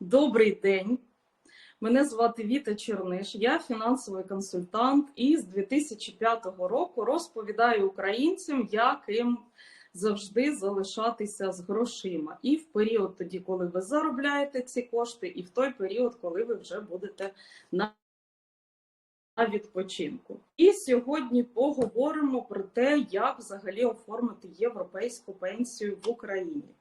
Добрий день. Мене звати Віта Черниш, я фінансовий консультант і з 2005 року розповідаю українцям, як їм завжди залишатися з грошима. І в період тоді, коли ви заробляєте ці кошти, і в той період, коли ви вже будете на відпочинку. І сьогодні поговоримо про те, як взагалі оформити європейську пенсію в Україні.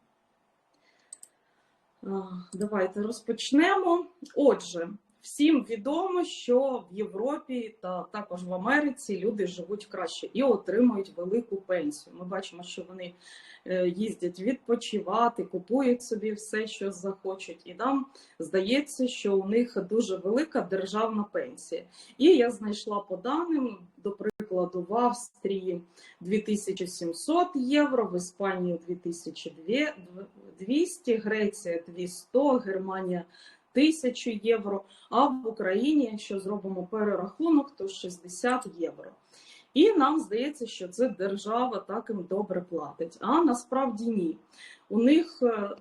Давайте розпочнемо. Отже, всім відомо, що в Європі та також в Америці люди живуть краще і отримують велику пенсію. Ми бачимо, що вони е, їздять відпочивати, купують собі все, що захочуть, і нам здається, що у них дуже велика державна пенсія. І я знайшла по даним, до прикладу, в Австрії 2700 євро, в Іспанії 2200, Греція 200, Германія 1000 євро, а в Україні, якщо зробимо перерахунок, то 60 євро. І нам здається, що це держава так їм добре платить. А насправді ні. У них е, е,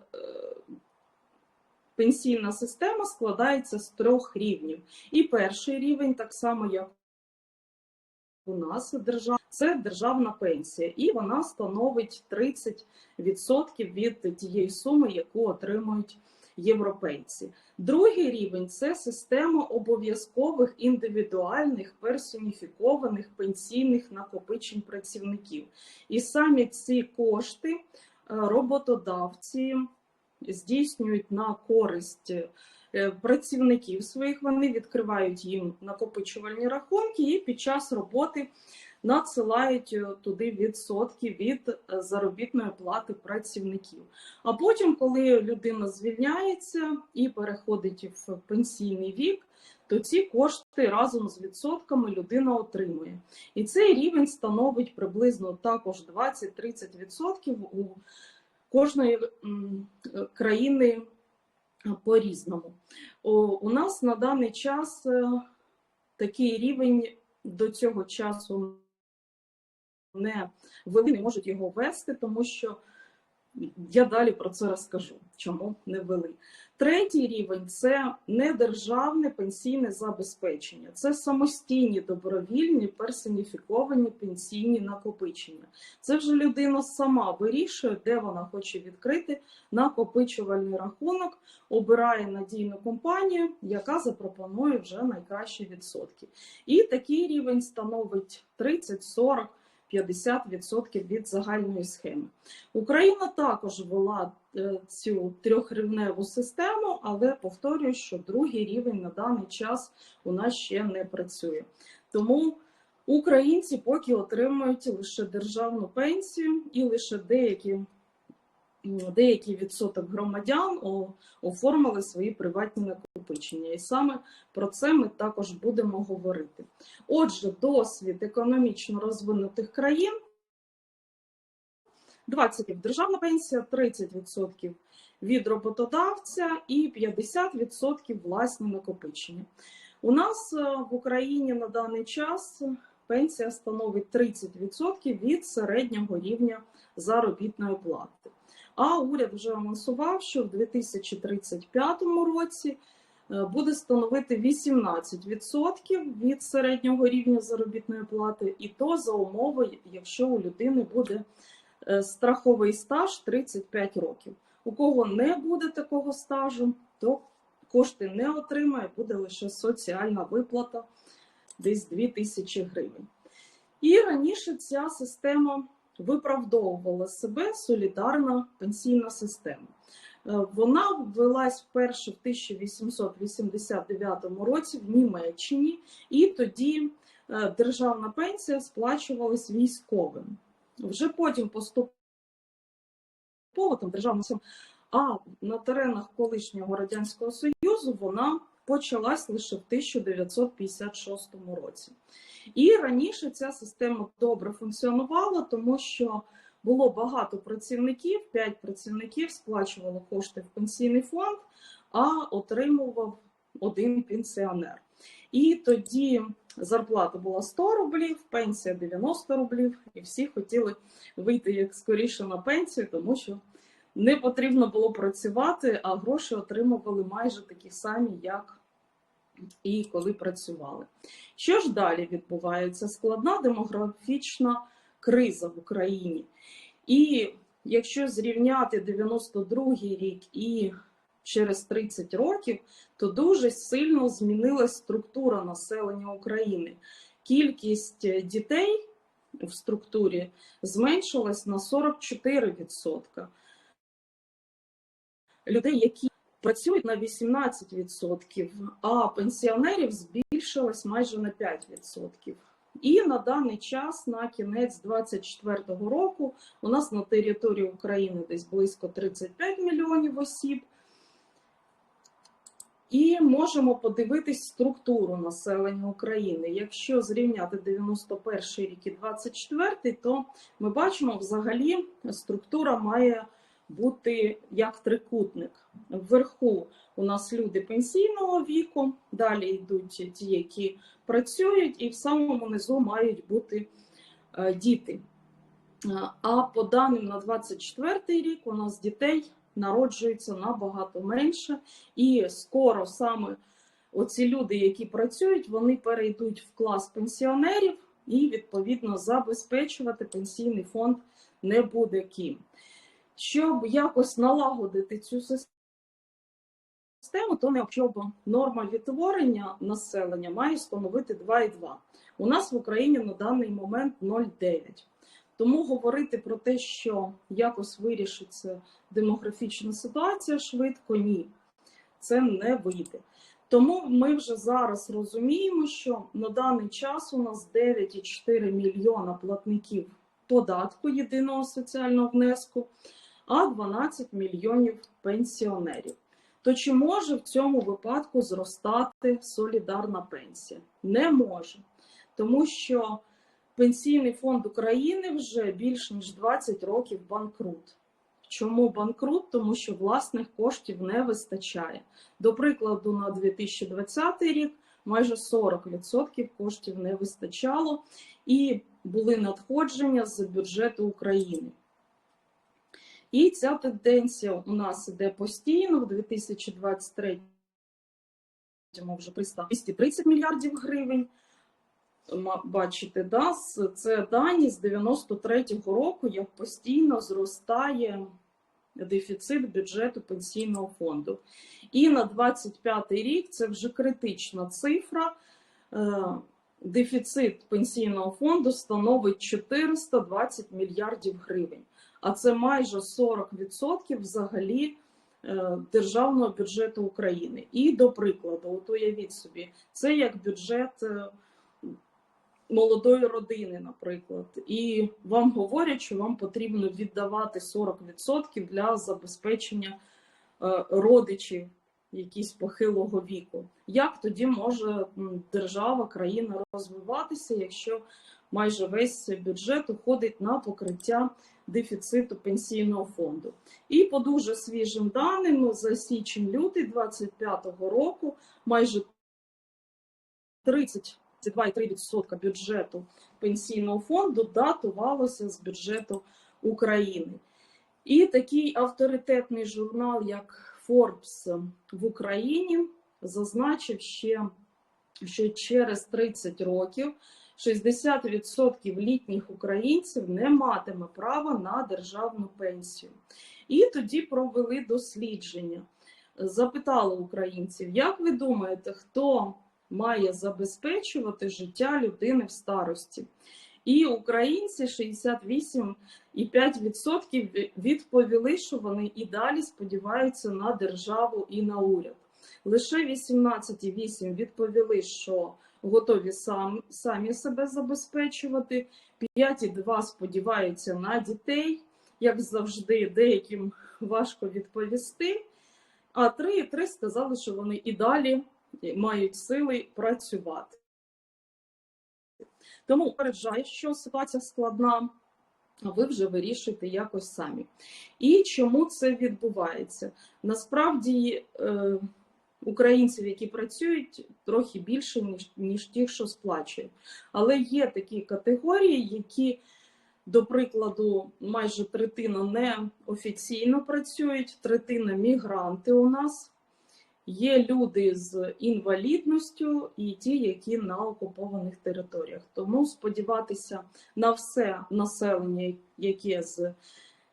пенсійна система складається з трьох рівнів. І перший рівень, так само як у нас держава, це державна пенсія, і вона становить 30% від тієї суми, яку отримують європейці. Другий рівень це система обов'язкових індивідуальних персоніфікованих пенсійних накопичень працівників. І самі ці кошти е, роботодавці здійснюють на користь е, працівників своїх. Вони відкривають їм накопичувальні рахунки і під час роботи надсилають е, туди відсотки від е, заробітної плати працівників. А потім, коли людина звільняється і переходить в пенсійний вік, то ці кошти разом з відсотками людина отримує. І цей рівень становить приблизно також 20-30% у кожної країни по-різному. У нас на даний час е, такий рівень до цього часу не ввели, не можуть його ввести, тому що я далі про це розкажу, чому не ввели. Третій рівень це недержавне пенсійне забезпечення, це самостійні добровільні персоніфіковані пенсійні накопичення. Це вже людина сама вирішує, де вона хоче відкрити накопичувальний рахунок, обирає надійну компанію, яка запропонує вже найкращі відсотки. І такий рівень становить 30-40%. 50% від загальної схеми. Україна також ввела е, цю трьохрівневу систему, але повторюю, що другий рівень на даний час у нас ще не працює. Тому українці поки отримують лише державну пенсію і лише деякі деякий відсоток громадян оформили свої приватні накопичення. І саме про це ми також будемо говорити. Отже, досвід економічно розвинутих країн. 20% державна пенсія, 30% від роботодавця і 50% власні накопичення. У нас е, в Україні на даний час пенсія становить 30% від середнього рівня заробітної плати. А уряд вже анонсував, що в 2035 році е, буде становити 18% від середнього рівня заробітної плати, і то за умови, якщо у людини буде е, страховий стаж 35 років. У кого не буде такого стажу, то кошти не отримає, буде лише соціальна виплата десь 2000 гривень. І раніше ця система виправдовувала себе солідарна пенсійна система. Е, вона ввелась вперше в 1889 році в Німеччині, і тоді е, державна пенсія сплачувалась військовим. Вже потім поступово там державна а на теренах колишнього радянського союзу вона почалась лише в 1956 році. І раніше ця система добре функціонувала, тому що було багато працівників, 5 працівників сплачувало кошти в пенсійний фонд, а отримував один пенсіонер. І тоді зарплата була 100 рублів, пенсія 90 рублів, і всі хотіли вийти як скоріше на пенсію, тому що не потрібно було працювати, а гроші отримували майже такі самі, як і коли працювали. Що ж далі відбувається? Складна демографічна криза в Україні. І якщо зрівняти 92-й рік і через 30 років, то дуже сильно змінилась структура населення України. Кількість дітей в структурі зменшилась на 44%. Людей, які працюють на 18%, а пенсіонерів збільшилось майже на 5%. І на даний час, на кінець 2024 року, у нас на території України десь близько 35 мільйонів осіб. І можемо подивитись структуру населення України. Якщо зрівняти 91 рік і 24, то ми бачимо, взагалі структура має бути як трикутник. Вверху у нас люди пенсійного віку, далі йдуть ті, які працюють, і в самому низу мають бути е, діти. А по даним на 24 рік у нас дітей народжується набагато менше, і скоро саме оці люди, які працюють, вони перейдуть в клас пенсіонерів і відповідно забезпечувати пенсійний фонд не буде ким. Щоб якось налагодити цю систему, то необхідно норма відтворення населення має становити 2,2. У нас в Україні на даний момент 0,9. Тому говорити про те, що якось вирішиться демографічна ситуація швидко, ні, це не вийде. Тому ми вже зараз розуміємо, що на даний час у нас 9,4 мільйона платників податку єдиного соціального внеску, а 12 мільйонів пенсіонерів. То чи може в цьому випадку зростати солідарна пенсія? Не може, тому що Пенсійний фонд України вже більш ніж 20 років банкрут. Чому банкрут? Тому що власних коштів не вистачає. До прикладу, на 2020 рік майже 40% коштів не вистачало, і були надходження з бюджету України. І ця тенденція у нас іде постійно в 2023 вже пристав 230 мільярдів гривень бачите, да, це дані з 93-го року, як постійно зростає дефіцит бюджету пенсійного фонду. І на 25-й рік це вже критична цифра. Е, дефіцит пенсійного фонду становить 420 мільярдів гривень, а це майже 40% взагалі е, державного бюджету України. І до прикладу, от уявіть собі, це як бюджет е, молодої родини, наприклад, і вам говорять, що вам потрібно віддавати 40% для забезпечення е, родичів якісь похилого віку. Як тоді може держава, країна розвиватися, якщо майже весь бюджет уходить на покриття дефіциту пенсійного фонду? І по дуже свіжим даним ну, за січень-лютий 2025 року майже 30 22,3% бюджету пенсійного фонду датувалося з бюджету України. І такий авторитетний журнал, як Forbes в Україні, зазначив ще, що через 30 років 60% літніх українців не матиме права на державну пенсію. І тоді провели дослідження. Запитали українців, як ви думаєте, хто має забезпечувати життя людини в старості. І українці 68,5% відповіли, що вони і далі сподіваються на державу і на уряд. Лише 18,8% відповіли, що готові сам, самі себе забезпечувати. 5,2% сподіваються на дітей, як завжди, деяким важко відповісти. А 3,3% сказали, що вони і далі мають сили працювати. Тому попереджаю, що ситуація складна, а ви вже вирішуєте якось самі. І чому це відбувається? Насправді е, українців, які працюють, трохи більше, ніж ніж ті, що сплачують. Але є такі категорії, які До прикладу, майже третина неофіційно працюють, третина мігранти у нас. Є люди з інвалідністю і ті, які на окупованих територіях. Тому сподіватися на все населення, яке з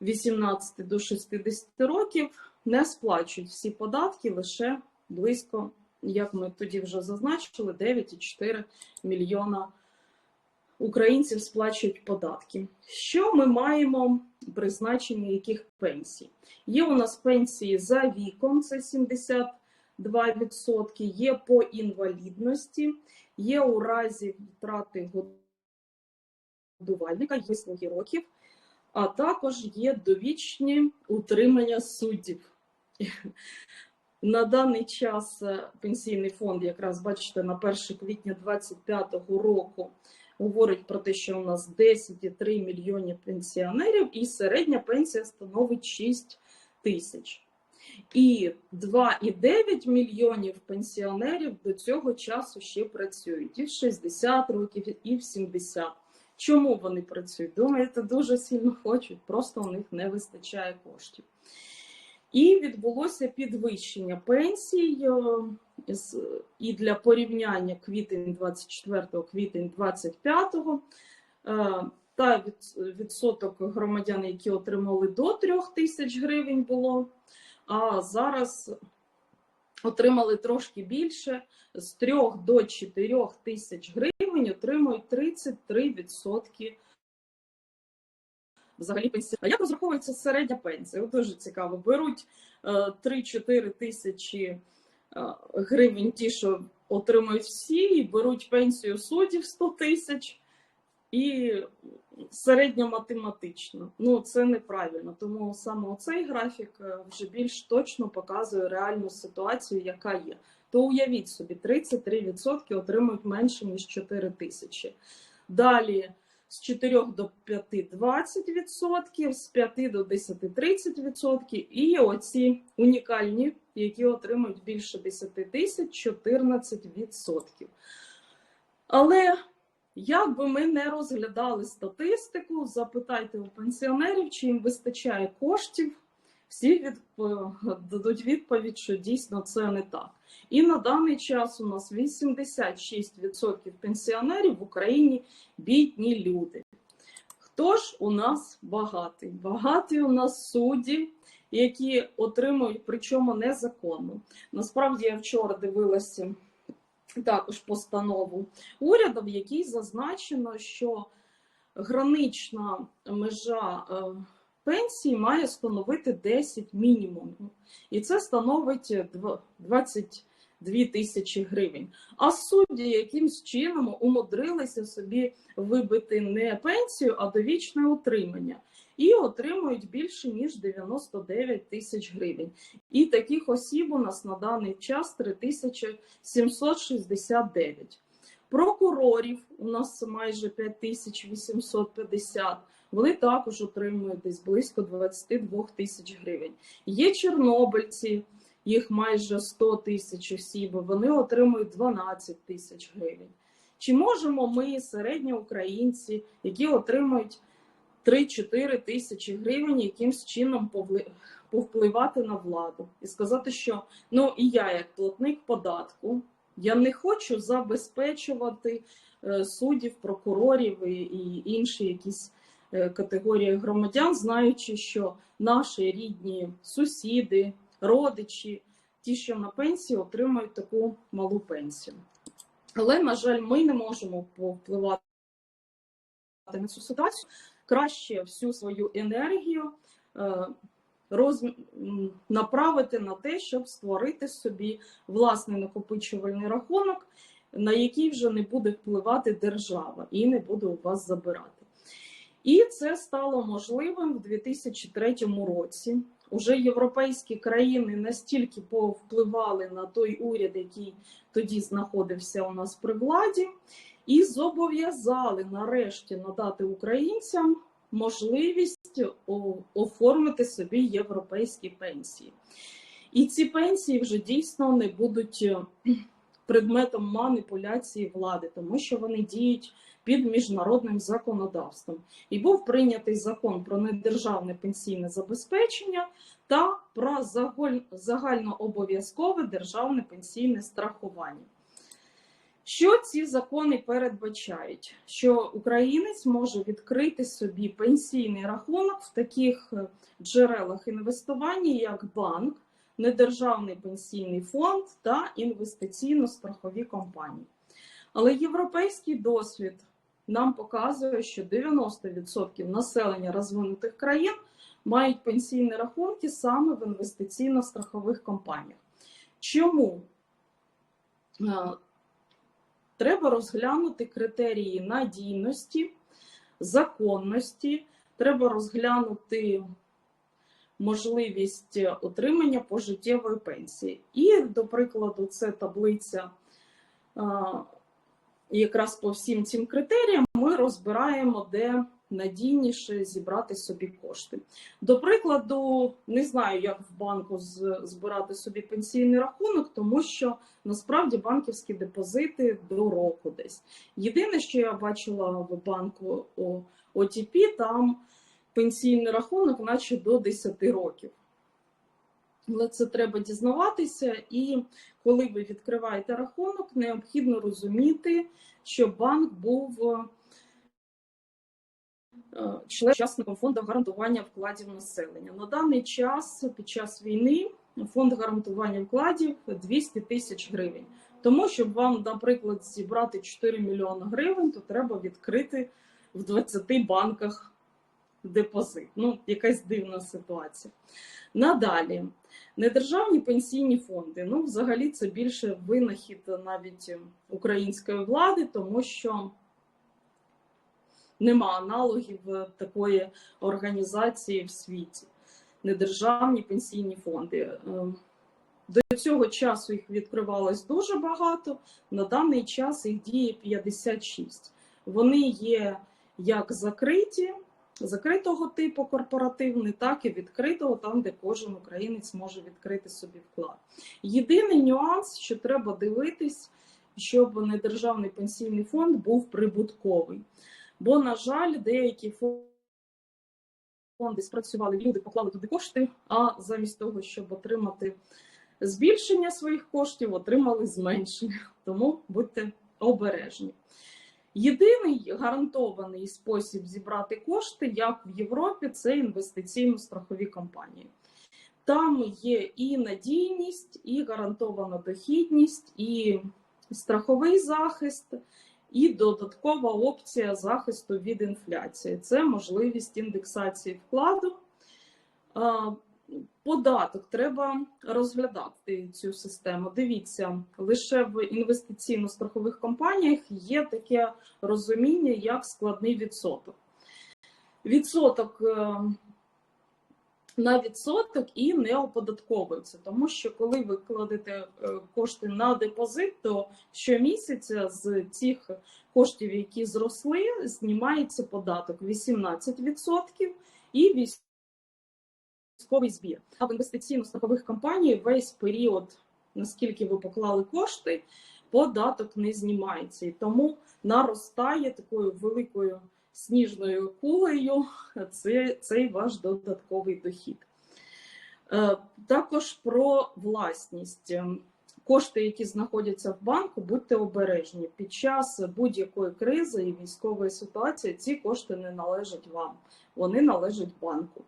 18 до 60 років, не сплачують всі податки лише близько, як ми тоді вже зазначили, 9,4 мільйона українців сплачують податки. Що ми маємо призначення яких пенсій? Є у нас пенсії за віком, це 72%, є по інвалідності, є у разі втрати годувальника, є слуги років, а також є довічні утримання суддів. На даний час е, пенсійний фонд, якраз бачите, на 1 квітня 2025 року говорить про те, що у нас 10,3 мільйонів пенсіонерів, і середня пенсія становить 6 тисяч. І 2,9 мільйонів пенсіонерів до цього часу ще працюють і в 60 років, і в 70. Чому вони працюють? Думаєте, дуже сильно хочуть, просто у них не вистачає коштів. І відбулося підвищення пенсій е, і для порівняння квітень 24 квітень 25 е, та відсоток громадян, які отримали до 3 тисяч гривень було, а зараз отримали трошки більше, з 3 до 4 тисяч гривень отримують 33% взагалі пенсія. А як розраховується середня пенсія? От дуже цікаво. Беруть е, 3-4 тисячі е, гривень, ті, що отримують всі, і беруть пенсію суддів 100 тисяч, і середньоматематично. Ну, це неправильно. Тому саме цей графік е, вже більш точно показує реальну ситуацію, яка є. То уявіть собі, 33% отримують менше, ніж 4 тисячі. Далі з 4 до 5 20%, з 5 до 10 30%, і оці унікальні, які отримують більше 10 тисяч 14%. Але як би ми не розглядали статистику, запитайте у пенсіонерів, чи їм вистачає коштів, всі від, дадуть відповідь, що дійсно це не так. І на даний час у нас 86% пенсіонерів в Україні бідні люди. Хто ж у нас багатий? Багаті у нас судді, які отримують, причому незаконно. Насправді я вчора дивилася також постанову уряду, в якій зазначено, що гранична межа е, пенсії має становити 10 мінімум. І це становить дв- 22 тисячі гривень. А судді якимсь чином умудрилися собі вибити не пенсію, а довічне утримання. І отримують більше ніж 99 тисяч гривень. І таких осіб у нас на даний час 3769. Прокурорів у нас майже 5850. Вони також отримують десь близько 22 тисяч гривень. Є чорнобильці, їх майже 100 тисяч осіб, вони отримують 12 тисяч гривень. Чи можемо ми, середні українці, які отримують 3-4 тисячі гривень, якимсь чином повпливати на владу і сказати, що ну і я, як платник податку, я не хочу забезпечувати е, суддів, прокурорів і, інші якісь е, категорії громадян, знаючи, що наші рідні сусіди, родичі, ті, що на пенсії, отримують таку малу пенсію. Але, на жаль, ми не можемо повпливати на цю ситуацію. Краще всю свою енергію е, роз... направити на те, щоб створити собі власний накопичувальний рахунок, на який вже не буде впливати держава і не буде у вас забирати. І це стало можливим в 2003 році. Уже європейські країни настільки повпливали на той уряд, який тоді знаходився у нас при владі, і зобов'язали нарешті надати українцям можливість оформити собі європейські пенсії. І ці пенсії вже дійсно не будуть е, предметом маніпуляції влади, тому що вони діють під міжнародним законодавством. І був прийнятий закон про недержавне пенсійне забезпечення та про загальнообов'язкове державне пенсійне страхування. Що ці закони передбачають? Що українець може відкрити собі пенсійний рахунок в таких е, джерелах інвестування, як банк, недержавний пенсійний фонд та інвестиційно-страхові компанії. Але європейський досвід нам показує, що 90% населення розвинутих країн мають пенсійні рахунки саме в інвестиційно-страхових компаніях. Чому? Е, Треба розглянути критерії надійності, законності, треба розглянути можливість отримання пожиттєвої пенсії. І, до прикладу, це таблиця а, якраз по всім цим критеріям ми розбираємо, де надійніше зібрати собі кошти. До прикладу, не знаю, як в банку збирати собі пенсійний рахунок, тому що насправді банківські депозити до року десь. Єдине, що я бачила в банку О- OTP, там пенсійний рахунок, наче до 10 років. Але це треба дізнаватися, і коли ви відкриваєте рахунок, необхідно розуміти, що банк був е, член учасником фонду гарантування вкладів населення. На даний час, під час війни, фонд гарантування вкладів 200 тисяч гривень. Тому, щоб вам, наприклад, зібрати 4 мільйони гривень, то треба відкрити в 20 банках депозит. Ну, якась дивна ситуація. Надалі, недержавні пенсійні фонди. Ну, взагалі, це більше винахід навіть української влади, тому що нема аналогів такої організації в світі. Недержавні пенсійні фонди. Е, До цього часу їх відкривалось дуже багато. На даний час їх діє 56. Вони є як закриті, закритого типу корпоративний, так і відкритого, там, де кожен українець може відкрити собі вклад. Єдиний нюанс, що треба дивитись, щоб недержавний пенсійний фонд був прибутковий. Бо, на жаль, деякі фонди спрацювали, люди поклали туди кошти, а замість того, щоб отримати збільшення своїх коштів, отримали зменшення. Тому будьте обережні. Єдиний гарантований спосіб зібрати кошти, як в Європі, це інвестиційно-страхові компанії. Там є і надійність, і гарантована дохідність, і страховий захист, і додаткова опція захисту від інфляції. Це можливість індексації вкладу. Податок треба розглядати цю систему. Дивіться, лише в інвестиційно-страхових компаніях є таке розуміння, як складний відсоток. Відсоток е, на відсоток і не оподатковується, тому що коли ви кладете е, кошти на депозит, то щомісяця з цих коштів, які зросли, знімається податок 18% і 8% військовий збір. А в інвестиційно-страхових компаній весь період, наскільки ви поклали кошти, податок не знімається. І тому наростає такою великою сніжною кулею це, цей ваш додатковий дохід. Е, Також про власність. Кошти, які знаходяться в банку, будьте обережні. Під час будь-якої кризи і військової ситуації ці кошти не належать вам, вони належать банку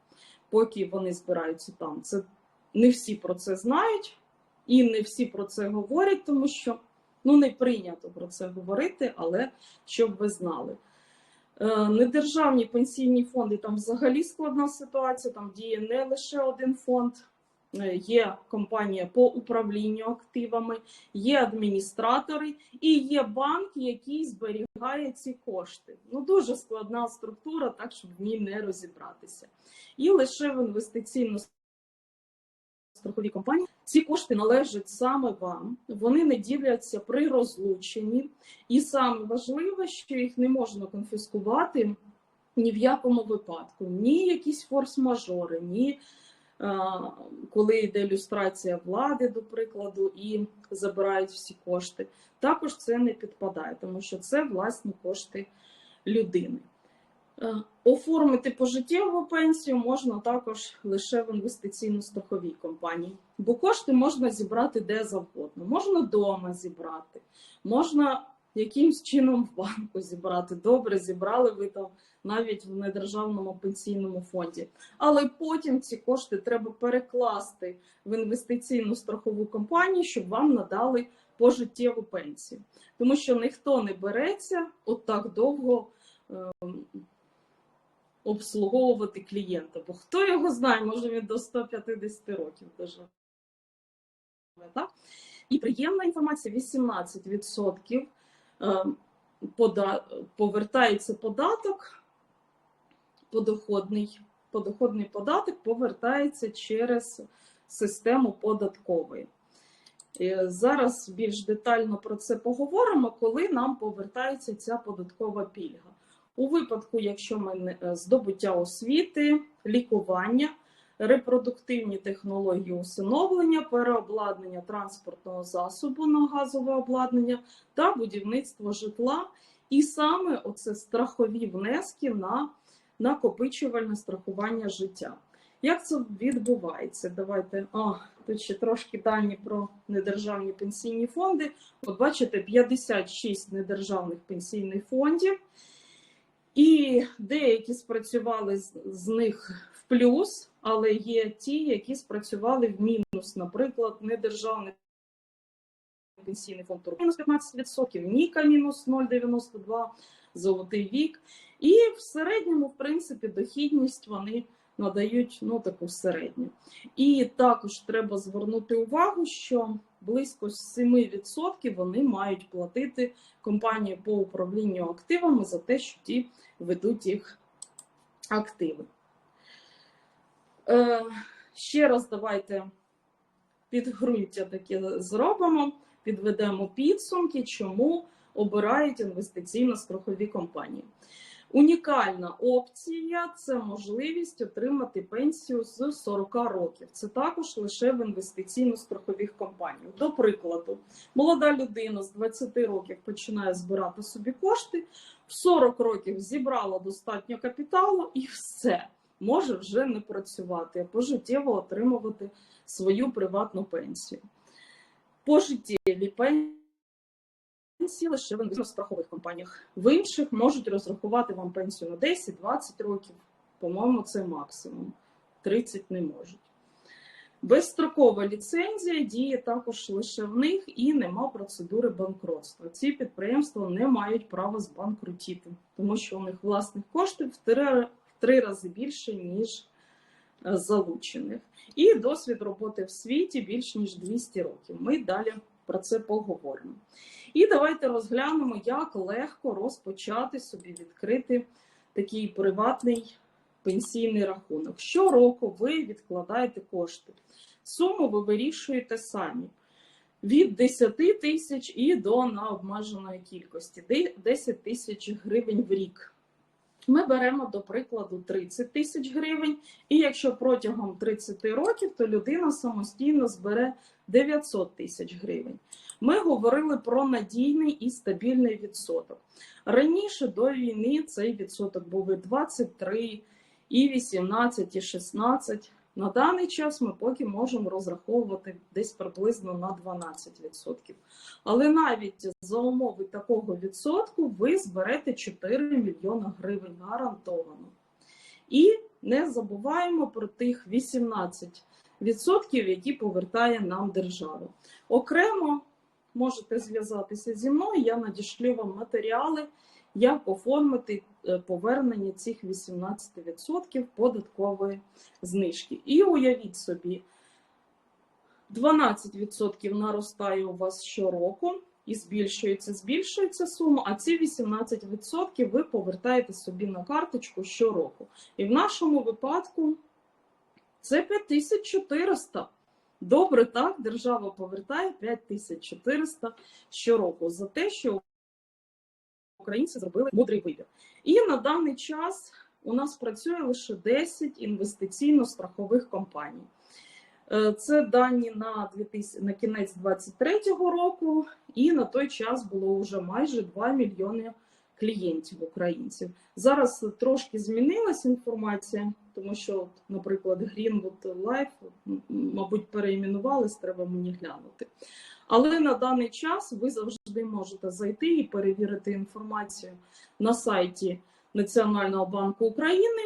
поки вони збираються там. Це не всі про це знають і не всі про це говорять, тому що ну не прийнято про це говорити, але щоб ви знали. Е, Недержавні пенсійні фонди там взагалі складна ситуація. Там діє не лише один фонд, є компанія по управлінню активами, є адміністратори і є банк, який зберігає ці кошти. Ну дуже складна структура, так щоб в ній не розібратися. І лише в інвестиційно страхові компанії ці кошти належать саме вам, вони не діляться при розлученні, і саме важливе, що їх не можна конфіскувати ні в якому випадку, ні якісь форс-мажори, ні е, коли йде люстрація влади, до прикладу, і забирають всі кошти. Також це не підпадає, тому що це власні кошти людини. Е, Оформити пожиттєву пенсію можна також лише в інвестиційно-страховій компанії, бо кошти можна зібрати де завгодно. Можна вдома зібрати, можна якимсь чином в банку зібрати. Добре, зібрали ви там навіть в недержавному пенсійному фонді. Але потім ці кошти треба перекласти в інвестиційну страхову компанію, щоб вам надали пожиттєву пенсію. Тому що ніхто не береться от так довго. ем, обслуговувати клієнта. Бо хто його знає, може він до 150 років доживе. Так? І приємна інформація: 18% е, повертається податок, подоходний, подоходний податок повертається через систему податкової. Е, Зараз більш детально про це поговоримо, коли нам повертається ця податкова пільга. У випадку, якщо ми е, здобуття освіти, лікування, репродуктивні технології усиновлення, переобладнання транспортного засобу на газове обладнання та будівництво житла, і саме оце страхові внески на накопичувальне страхування життя. Як це відбувається? Давайте а, тут ще трошки дані про недержавні пенсійні фонди. От бачите, 56 недержавних пенсійних фондів. І деякі спрацювали з, з них в плюс, але є ті, які спрацювали в мінус. Наприклад, недержавний пенсійний фонд мінус 15%, Ніка мінус 0,92, Золотий вік. І в середньому, в принципі, дохідність вони надають ну, таку середню. І також треба звернути увагу, що близько 7% вони мають платити компанії по управлінню активами за те, що ті ведуть їх активи. Е, ще раз давайте підґрунтя таке зробимо, підведемо підсумки, чому обирають інвестиційно-страхові компанії. Унікальна опція це можливість отримати пенсію з 40 років. Це також лише в інвестиційно-страхових компаніях. До прикладу, молода людина з 20 років починає збирати собі кошти, в 40 років зібрала достатньо капіталу і все може вже не працювати, а пожиттєво отримувати свою приватну пенсію. Пожиттєві пенсії лише в інвестиційно-страхових компаніях. В інших можуть розрахувати вам пенсію на 10-20 років. По-моєму, це максимум. 30 не можуть. Безстрокова ліцензія діє також лише в них і нема процедури банкротства. Ці підприємства не мають права збанкрутіти, тому що у них власних коштів в три, в три рази більше, ніж е, залучених. І досвід роботи в світі більш ніж 200 років. Ми далі про це поговоримо. І давайте розглянемо, як легко розпочати собі відкрити такий приватний пенсійний рахунок. Щороку ви відкладаєте кошти. Суму ви вирішуєте самі. Від 10 тисяч і до необмеженої кількості 10 тисяч гривень в рік. Ми беремо, до прикладу, 30 тисяч гривень, і якщо протягом 30 років, то людина самостійно збере 900 тисяч гривень. Ми говорили про надійний і стабільний відсоток. Раніше до війни цей відсоток був і 23, і 18, і 16. На даний час ми поки можемо розраховувати десь приблизно на 12%. Але навіть за умови такого відсотку ви зберете 4 мільйона гривень гарантовано. І не забуваємо про тих 18%, які повертає нам держава. Окремо можете зв'язатися зі мною, я надішлю вам матеріали, як оформити е, повернення цих 18% податкової знижки. І уявіть собі, 12% наростає у вас щороку і збільшується, збільшується сума, а ці 18% ви повертаєте собі на карточку щороку. І в нашому випадку це 5400. Добре, так, держава повертає 5400 щороку за те, що українці зробили мудрий вибір. І на даний час у нас працює лише 10 інвестиційно-страхових компаній. Е, Це дані на 2000, на кінець 2023 року, і на той час було вже майже 2 мільйони клієнтів українців. Зараз трошки змінилася інформація, тому що, наприклад, Greenwood Life, мабуть, переіменувались, треба мені глянути. Але на даний час ви завжди можете зайти і перевірити інформацію на сайті Національного банку України,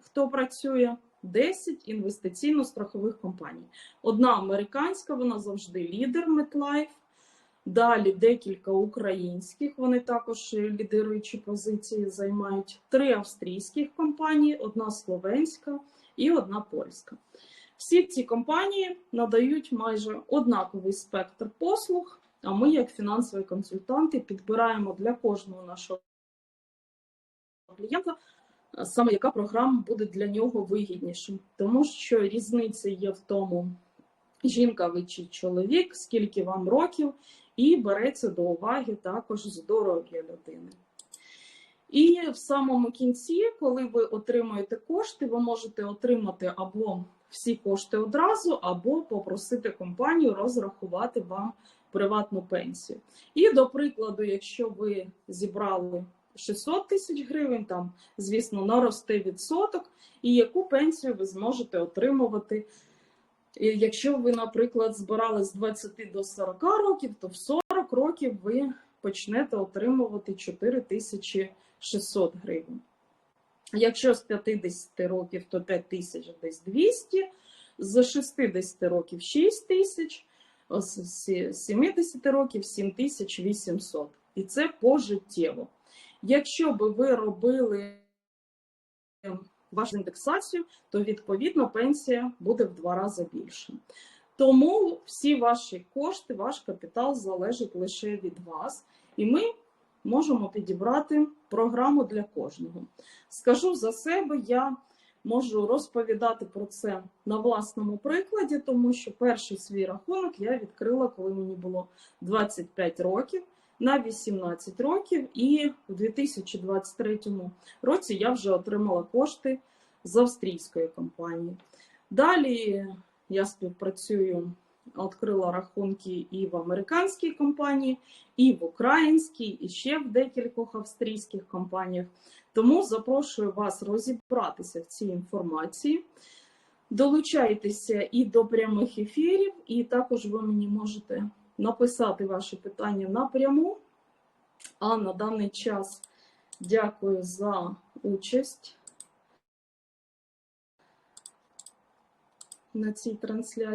хто працює. 10 інвестиційно-страхових компаній. Одна американська, вона завжди лідер MetLife. Далі декілька українських, вони також лідируючі позиції займають. Три австрійських компанії, одна словенська і одна польська. Всі ці компанії надають майже однаковий спектр послуг, а ми, як фінансові консультанти, підбираємо для кожного нашого клієнта саме яка програма буде для нього вигіднішим, тому що різниця є в тому, жінка ви чи чоловік, скільки вам років, і береться до уваги також здоров'я людини. І в самому кінці, коли ви отримуєте кошти, ви можете отримати або всі кошти одразу, або попросити компанію розрахувати вам приватну пенсію. І, до прикладу, якщо ви зібрали 600 тисяч гривень, там, звісно, наросте відсоток, і яку пенсію ви зможете отримувати. Якщо ви, наприклад, збирали з 20 до 40 років, то в 40 років ви почнете отримувати 4600 гривень. Якщо з 50 років, то 5200, з 60 років 6 тисяч, з 70 років 7800. І це пожиттєво. Якщо би ви робили вашу індексацію, то відповідно пенсія буде в два рази більше. Тому всі ваші кошти, ваш капітал залежить лише від вас, і ми можемо підібрати програму для кожного. Скажу за себе, я можу розповідати про це на власному прикладі, тому що перший свій рахунок я відкрила, коли мені було 25 років на 18 років, і у 2023 році я вже отримала кошти з австрійської компанії. Далі я співпрацюю, відкрила рахунки і в американській компанії, і в українській, і ще в декількох австрійських компаніях. Тому запрошую вас розібратися в цій інформації. Долучайтеся і до прямих ефірів, і також ви мені можете написати ваші питання напряму. А на даний час дякую за участь на цій трансляції.